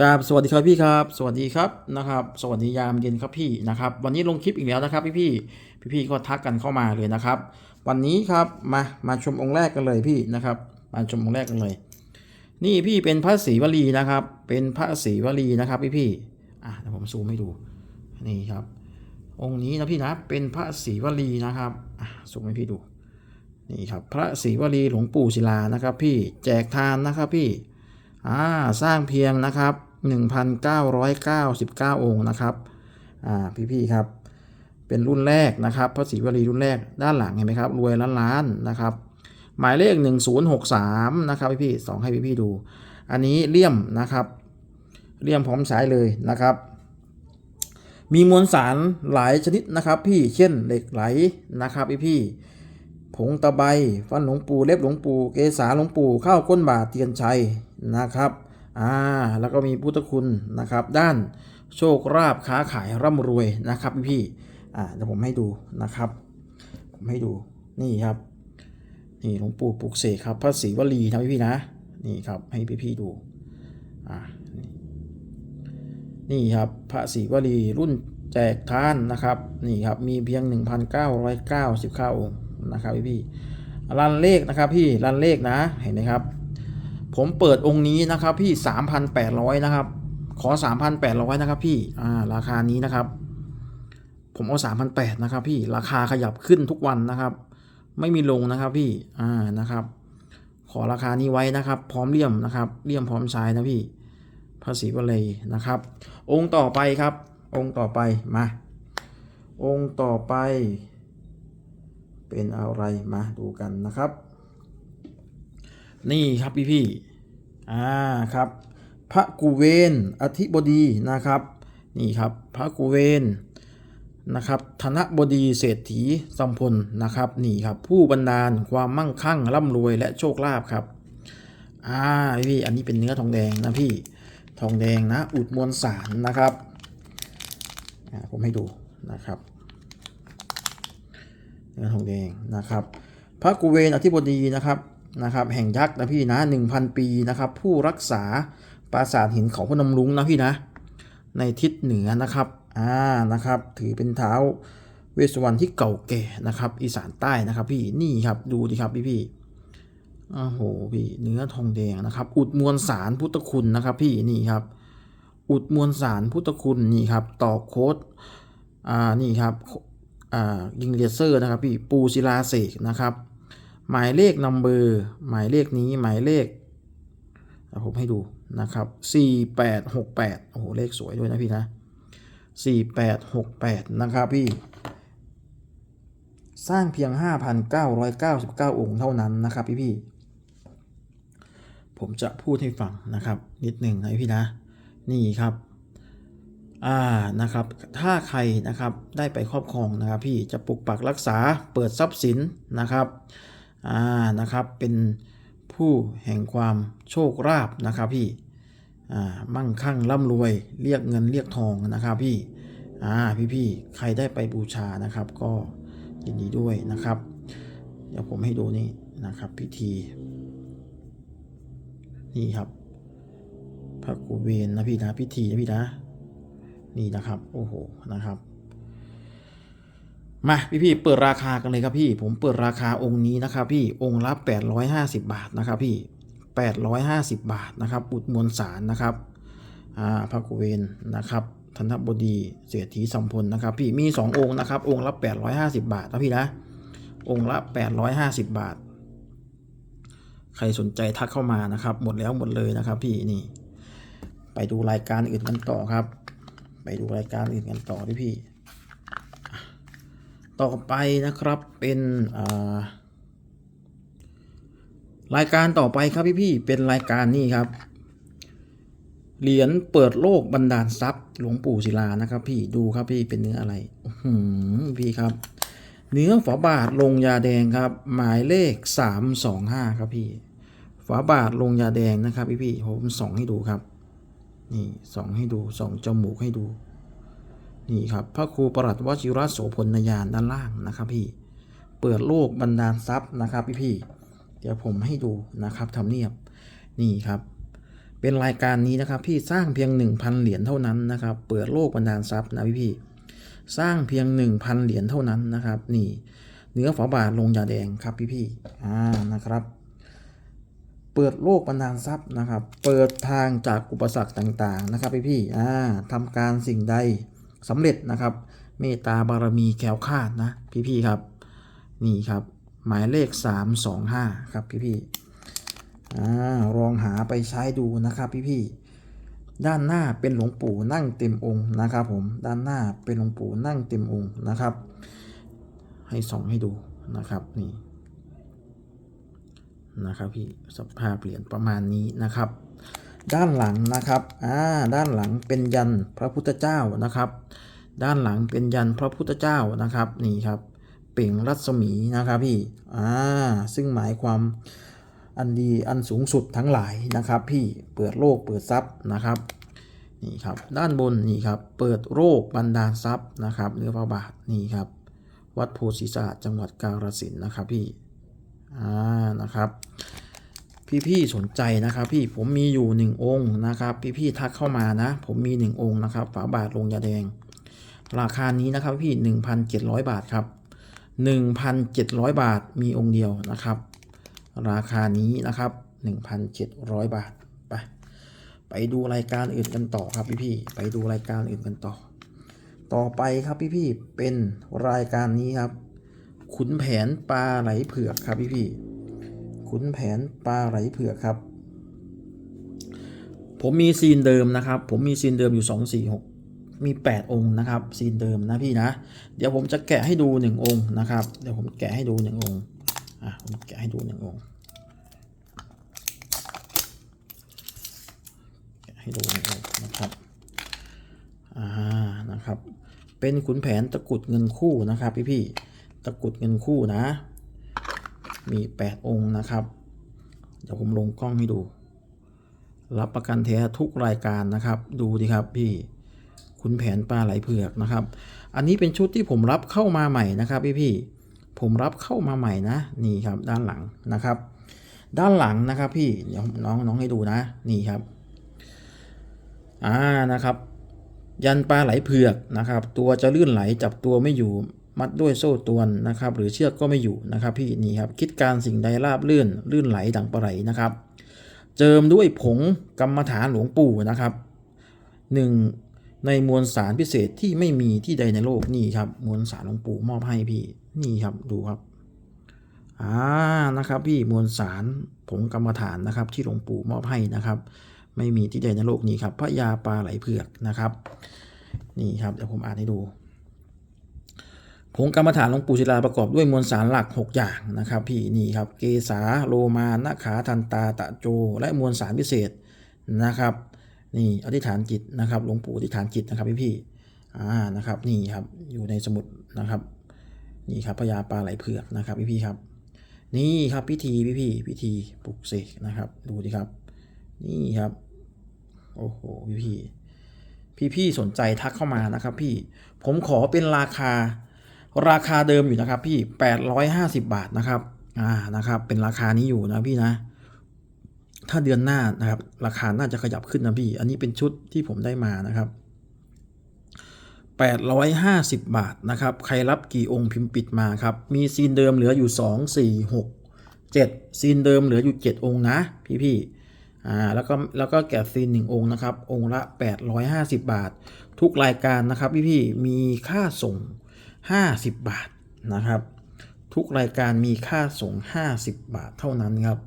กราบสวัสดีครับพี่ครับ สวัสดีครับนะครับ สวัสดียามเย็นครับพี่นะครับ วันนี้ลงคลิปอีกแล้วนะครับ พี่พี่พี่พี่ก็ทักกันเข้ามาเลยนะครับ วันนี้ครับมามาชมองค์แรกกันเลยพี่นะครับ มาชมองค์แรกกันเลย นี่พี่เป็นพระศรีวลีนะครับ เป็นพระศรีวลีนะครับพี่พี่อะเดี๋ยวผมซูมให้ดูนี่ครับ องค์นี้นะพี่นะเป็นพระศรีวลีนะครับอะซูมให้พี่ดูนี่ครับพระศรีวลีหลวงปู่ศิลานะครับ พี่แจกทานนะครับพี่อ่าสร้างเพียงนะครับ 1,999 องค์นะครับอ่าพี่ๆครับ เป็นรุ่นแรกนะครับพระศรีวลีรุ่นแรกด้านหลังเห็นไหมครับรวยล้านล้านนะครับ หมายเลข 1063 นะครับพี่ๆสองให้พี่ๆดู อันนี้เลี่ยมนะครับเลี่ยมพร้อมใช้เลยนะครับ มีมวลสารหลายชนิดนะครับพี่เช่นเหล็กไหลนะครับพี่ๆผงตะไบฟันหลวงปู่เล็บหลวงปู่เกษาหลวงปู่ข้าวก้นบาทเตียนชัยนะครับ อ่าแล้วก็มีพุทธคุณนะครับ ด้านโชคราบค้าขายร่ำรวยนะครับพี่อ่าเดี๋ยวผมให้ดูนะครับ ผมให้ดูนี่ครับนี่หลวงปู่ปลุกเสกครับพระศรีวลีนะพี่นะนี่ครับให้พี่ๆดูอ่านี่นี่ครับพระศรีวลีรุ่นแจกทานนะครับนี่ครับมีเพียง 1,999องค์นะครับพี่ๆรันเลขนะครับพี่รันเลขนะเห็นไหมครับ ผมเปิดองค์นี้นะครับพี่ 3,800 นะครับ ขอ 3,800 นะครับพี่ อ่า ราคานี้นะครับ ผมเอา 3,800 นะครับพี่ ราคาขยับขึ้นทุกวันนะครับ ไม่มีลงนะครับพี่ อ่า นะครับ ขอราคานี้ไว้นะครับ พร้อมเลี่ยมนะครับ เลี่ยมพร้อมใช้นะพี่ ภาษีวเลยนะครับ องค์ต่อไปครับ องค์ต่อไป มา องค์ต่อไป เป็นอะไร มาดูกันนะครับ นี่ครับพี่พี่อ่าครับ พระกูเวนอธิบดีนะครับ นี่ครับพระกูเวนนะครับธนบดีเศรษฐีสัมพลนะครับนี่ครับผู้บันดาลความมั่งคั่งร่ำรวยและโชคลาภครับอ่าพี่อันนี้เป็นเนื้อทองแดงนะพี่ทองแดงนะอุดมวลสารนะครับอ่าผมให้ดูนะครับเนื้อทองแดงนะครับ พระกุเวนอธิบดีนะครับ นะครับแห่งยักษ์นะพี่นะ1,000 ปีนะครับผู้รักษาปราสาทหินเขาพนมรุ้งนะพี่นะ ในทิศเหนือนะครับอ่านะครับถือเป็นเท้าเวสวรรณที่เก่าแก่นะครับอีสานใต้นะครับพี่นี่ครับดูดิครับพี่พี่โอ้โหพี่เนื้อทองแดงนะครับ อุดมวลสารพุทธคุณนะครับพี่นี่ครับ อุดมวลสารพุทธคุณนี่ครับต่อโค้ดอ่านี่ครับอ่ายิงเลเซอร์นะครับพี่ปูศิลาเสกนะครับ หมายเลขนัมเบอร์หมายเลขนี้หมายเลขผมให้ดูนะครับ 4868 โอ้โห เลขสวยด้วยนะพี่นะ 4868 นะครับพี่ สร้างเพียง 5,999 องค์เท่านั้นนะครับพี่พี่ ผมจะพูดให้ฟังนะครับ นิดหนึ่งนะพี่นะ นี่ครับ อ่า นะครับ ถ้าใครนะครับได้ไปครอบครองนะครับพี่จะปกปักรักษาเปิดทรัพย์สินนะครับ อ่านะครับเป็นผู้แห่งความโชคลาภนะครับพี่อ่ามั่งคั่งร่ำรวยเรียกเงินเรียกทองนะครับพี่อ่าพี่ๆใครได้ไปบูชานะครับ ก็ยินดีด้วยนะครับ เดี๋ยวผมให้ดูนี่นะครับพิธี นี่ครับพระกูเวนนะพี่นะพิธีนะพี่นะนี่นะครับโอ้โหนะครับ มาพี่พี่ๆเปิดราคากันเลยครับพี่ ผมเปิดราคาองค์นี้นะครับพี่องค์ละ850 บาทนะครับพี่ 850 บาทนะครับอุดมวลสารนะครับอ่าพระกุเวนนะครับธนบดีเสียทีสัมพลนะครับ พี่มี 2 องค์นะครับ องค์ละ 850 บาทนะพี่นะองค์ละ 850 บาท ใครสนใจทักเข้ามานะครับ หมดแล้วหมดเลยนะครับ พี่นี่ ไปดูรายการอื่นกันต่อครับ ไปดูรายการอื่นกันต่อพี่พี่ ต่อไปนะครับเป็นรายการต่อไปครับพี่พี่เป็นรายการนี่ครับ เหรียญเปิดโลกบันดาลทรัพย์ หลวงปู่ศิลานะครับ พี่ดูครับพี่เป็นเนื้ออะไรหืพี่ครับ เนื้อฝาบาทลงยาแดงครับ หมายเลขสามสองห้าครับพี่ฝาบาทลงยาแดงนะครับพี่พี่ผมส่องให้ดูครับ นี่ส่องให้ดูส่องจมูกให้ดู นี่ครับพระครูประหลัดวชิรโสพลยานด้านล่างนะครับพี่ เปิดโลกบรรดาลทรัพย์นะครับพี่พี่เดี๋ยวผมให้ดูนะครับทำเนียบนี่ครับ เป็นรายการนี้นะครับพี่สร้างเพียง 1,000 เหรียญเท่านั้นนะครับ เปิดโลกบันดาลทรัพย์นะพี่พี่สร้างเพียง 1,000 เหรียญเท่านั้นนะครับ นี่ เนื้อฝาบาทลงยาแดงครับพี่พี่อ่านะครับ เปิดโลกบันดาลทรัพย์นะครับ เปิดทางจากอุปสรรคต่างๆนะครับพี่พี่อ่าทำการสิ่งใด สำเร็จนะครับ เมตตาบารมีแคล้วคาดนะพี่พี่ๆครับ นี่ครับ หมายเลข 325 ครับพี่พี่ๆอ่าลองหาไปใช้ดูนะครับพี่พี่ๆด้านหน้าเป็นหลวงปู่นั่งเต็มองค์นะครับ ผมด้านหน้าเป็นหลวงปู่นั่งเต็มองค์นะครับ ให้ส่องให้ดูนะครับนี่นะครับพี่สภาพเหรียญประมาณนี้นะครับ ด้านหลังนะครับ อ่า ด้านหลังเป็นยันพระพุทธเจ้านะครับ ด้านหลังเป็นยันพระพุทธเจ้านะครับ นี่ครับ เป่งรัศมีนะครับพี่ อ่า ซึ่งหมายความอันดีอันสูงสุดทั้งหลายนะครับพี่ เปิดโลกเปิดทรัพย์นะครับนี่ครับด้านบนนี่ครับเปิดโรคบันดาลทรัพย์นะครับเนื้อพระบาทนี่ครับ วัดโพธิศาสตร์จังหวัดกาฬสินธุ์นะครับพี่อ่านะครับ พี่ๆสนใจนะครับ พี่ผมมีอยู่หนึ่งองค์นะครับ พี่ๆทักเข้ามานะ ผมมีหนึ่งองค์นะครับ ฝาบาทลงยาแดง ราคานี้นะครับพี่ 1,700 บาทครับ 1,700 บาทมีองค์เดียวนะครับ ราคานี้นะครับ 1,700 บาทไปไปดูรายการอื่นกันต่อครับพี่ๆไปดูรายการอื่นกันต่อ ต่อไปครับพี่ๆเป็นรายการนี้ครับ ขุนแผนปลาไหลเผือกครับพี่ๆ ขุนแผนปลาไหลเผือกครับ ผมมีซีนเดิมนะครับ ผมมีซีนเดิมอยู่ 2 4 6 มี 8 องค์นะครับ ซีนเดิมนะพี่นะ เดี๋ยวผมจะแกะให้ดู 1 องค์นะครับ เดี๋ยวผมแกะให้ดู 1 องค์ อะ ผมแกะให้ดู 1 องค์แกะให้ดูหนึ่งองค์นะครับ อ่า นะครับ เป็นขุนแผนตะกุดเงินคู่นะครับพี่พี่ๆตะกุดเงินคู่นะ มี 8 องค์นะครับ เดี๋ยวผมลงกล้องให้ดู รับประกันแท้ทุกรายการนะครับ ดูดิครับพี่คุณแผนปลาไหลเผือกนะครับ อันนี้เป็นชุดที่ผมรับเข้ามาใหม่นะครับพี่พี่ผมรับเข้ามาใหม่นะ นี่ครับด้านหลังนะครับ ด้านหลังนะครับพี่เดี๋ยวน้องน้องให้ดูนะ นี่ครับอ่านะครับ ยันปลาไหลเผือกนะครับ ตัวจะลื่นไหลจับตัวไม่อยู่ มัดด้วยโซ่ตวนนะครับ หรือเชือกก็ไม่อยู่นะครับ พี่นี่ครับคิดการสิ่งใดราบลื่น ลื่นไหลดังปลาไหลนะครับ เจิมด้วยผงกรรมฐานหลวงปู่นะครับหนึ่งในมวลสารพิเศษที่ไม่มีที่ใดในโลกนี่ครับ มวลสารหลวงปู่มอบให้พี่นี่ครับดูครับอ่านะครับพี่มวลสารผงกรรมฐานนะครับ ที่หลวงปู่มอบให้นะครับ ไม่มีที่ใดในโลกนี้ครับพระยาปลาไหลเผือกนะครับ นี่ครับเดี๋ยวผมอ่านให้ดู ผงกรรมฐานหลวงปู่ศิลาประกอบด้วยมวลสารหลัก 6 อย่างนะครับพี่นี่ครับเกสาโลมานาขาทันตาตะโจ และมวลสารพิเศษนะครับนี่อธิษฐานจิตนะครับหลวงปู่อธิษฐานจิตนะครับพี่พี่อ่านะครับนี่ครับอยู่ในสมุดนะครับนี่ครับพญาปลาไหลเผือกนะครับพี่พี่ครับ นี่ครับพิธีพี่พี่พิธีปลุกเสกนะครับดูดิครับ นี่ครับโอ้โหพี่พี่พี่พี่สนใจทักเข้ามานะครับพี่ผมขอเป็นราคา ราคาเดิมอยู่นะครับพี่ 850 บาทนะครับ อ่า นะครับ เป็นราคานี้อยู่นะพี่นะ ถ้าเดือนหน้านะครับ ราคาน่าจะขยับขึ้นนะพี่ อันนี้เป็นชุดที่ผมได้มานะครับ 850 บาทนะครับ ใครรับกี่องค์พิมพ์ปิดมาครับ มีซีนเดิมเหลืออยู่ 2 4 6 7 ซีนเดิมเหลืออยู่ 7 องค์นะ พี่พี่อ่า แล้วก็ แล้วก็แกะซีน 1 องค์นะครับ องค์ละ 850 บาท ทุกรายการนะครับ พี่พี่มีค่าส่ง 50 บาทนะครับ ทุกรายการมีค่าส่ง 50 บาทเท่านั้นครับ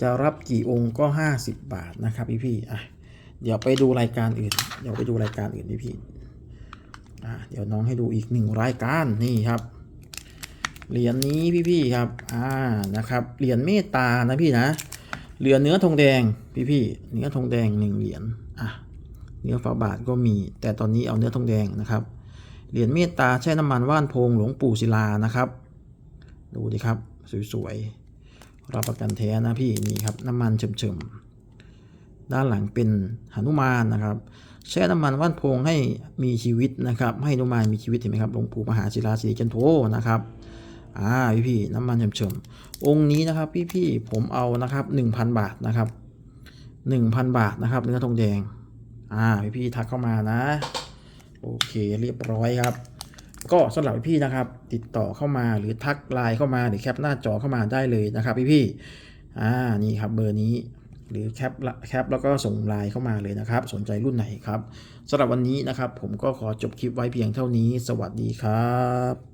จะรับกี่องค์ก็ 50 บาทนะครับพี่พี่อะเดี๋ยวไปดูรายการอื่น เดี๋ยวไปดูรายการอื่นพี่พี่อะเดี๋ยวน้องให้ดูอีกหนึ่งรายการนี่ครับเหรียญนี้พี่พี่ครับอ่านะครับเหรียญเมตตานะพี่นะเหรียญเนื้อทองแดงพี่พี่เนื้อทองแดงหนึ่งเหรียญอะเนื้อฝาบาทก็มี แต่ตอนนี้เอาเนื้อทองแดงนะครับ เหรียญเมตตาแช่น้ำมันว่านพงหลวงปู่ศิลานะครับ ดูดิครับ สวยๆรับประกันแท้นะพี่นี่ครับน้ำมันเฉมๆด้านหลังเป็นหนุมานนะครับ แช่น้ำมันว่านพงให้มีชีวิตนะครับ ให้หนุมานมีชีวิตเห็นไหมครับหลวงปู่มหาศิลาสิริจันโทนะครับอ่าพี่พี่ๆน้ำมันเฉมๆองค์นี้นะครับพี่พี่ๆผมเอานะครับ1,000 บาทนะครับ1,000 บาทนะครับเนื้อทองแดง อ่าพี่ๆทักเข้ามานะ โอเคเรียบร้อยครับ ก็สำหรับพี่ๆนะครับ ติดต่อเข้ามาหรือทักไลน์เข้ามาหรือแคปหน้าจอเข้ามาได้เลยนะครับ พี่ๆอ่านี่ครับเบอร์นี้หรือแคปละแคปแล้วก็ส่งไลน์เข้ามาเลยนะครับ สนใจรุ่นไหนครับสำหรับวันนี้นะครับ ผมก็ขอจบคลิปไว้เพียงเท่านี้ สวัสดีครับ